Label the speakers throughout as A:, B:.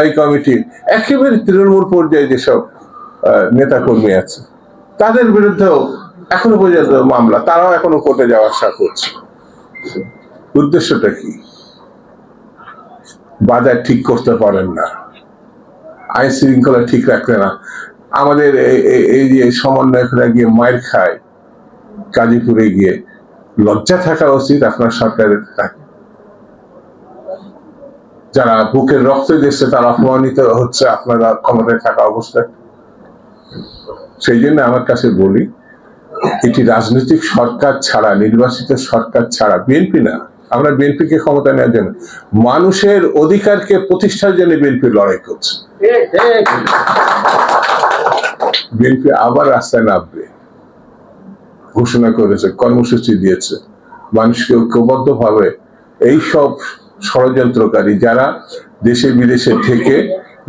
A: এই কমিটির একেবারে তৃণমূল পর্যায়ে যেসব নেতা কর্মী আছে, তাদের বিরুদ্ধেও এখনও পর্যন্ত মামলা, তারাও এখনও কোর্টে যাওয়া আসা করছে। উদ্দেশ্যটা কি? বাজার ঠিক করতে পারেন না। আইন শৃঙ্খলা ঠিক রাখতে না। আমাদের এই- যে সমন্বয়করা গিয়ে মায়ের খায়, গাজীপুরে গিয়ে লজ্জা থাকা উচিত আপনার সরকারের যারা বুকের রক্ত দিচ্ছে, তারা অপমানিত হচ্ছে আপনারা ক্ষমতায় থাকা অবস্থায়। সেই জন্য আমার কাছে বলি, এটি রাজনৈতিক সরকার ছাড়া, নির্বাচিত সরকার ছাড়া বিএনপি না। আমরা বিএনপি কে ক্ষমতা নেওয়ার জন্য, মানুষের অধিকারকে প্রতিষ্ঠার জন্য বিএনপি লড়াই করছে। বিএনপি আবার রাস্তায় নামবে। ঘোষণা করেছে, কর্মসূচি দিয়েছে। মানুষকে ঐক্যবদ্ধ ভাবে এই সব ষড়যন্ত্রকারী যারা দেশে বিদেশে থেকে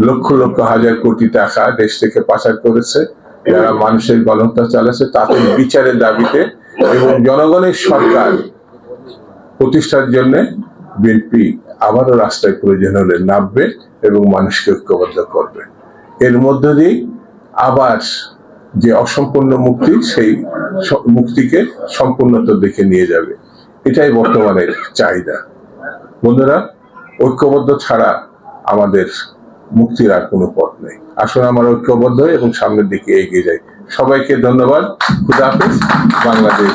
A: লক্ষ লক্ষ হাজার কোটি টাকা দেশ থেকে পাচার করেছে, যারা মানুষের গণহত্যা চালাচ্ছে, তাদের বিচারের দাবিতে এবং জনগণের সরকার প্রতিষ্ঠার জন্য বিএনপি আবারও রাস্তায় প্রয়োজন হলে নামবে এবং মানুষকে ঐক্যবদ্ধ করবে। এর মধ্য দিয়ে আবার যে অসম্পূর্ণ মুক্তি, সেই মুক্তিকে সম্পূর্ণতার দিকে নিয়ে যাবে। এটাই বর্তমানের চাহিদা। বন্ধুরা, ঐক্যবদ্ধ ছাড়া আমাদের মুক্তির আর কোনো পথ নেই। আসলে আমরা ঐক্যবদ্ধ এবং সামনের দিকে এগিয়ে যাই। সবাইকে ধন্যবাদ। খুদাহাফিজ বাংলাদেশ।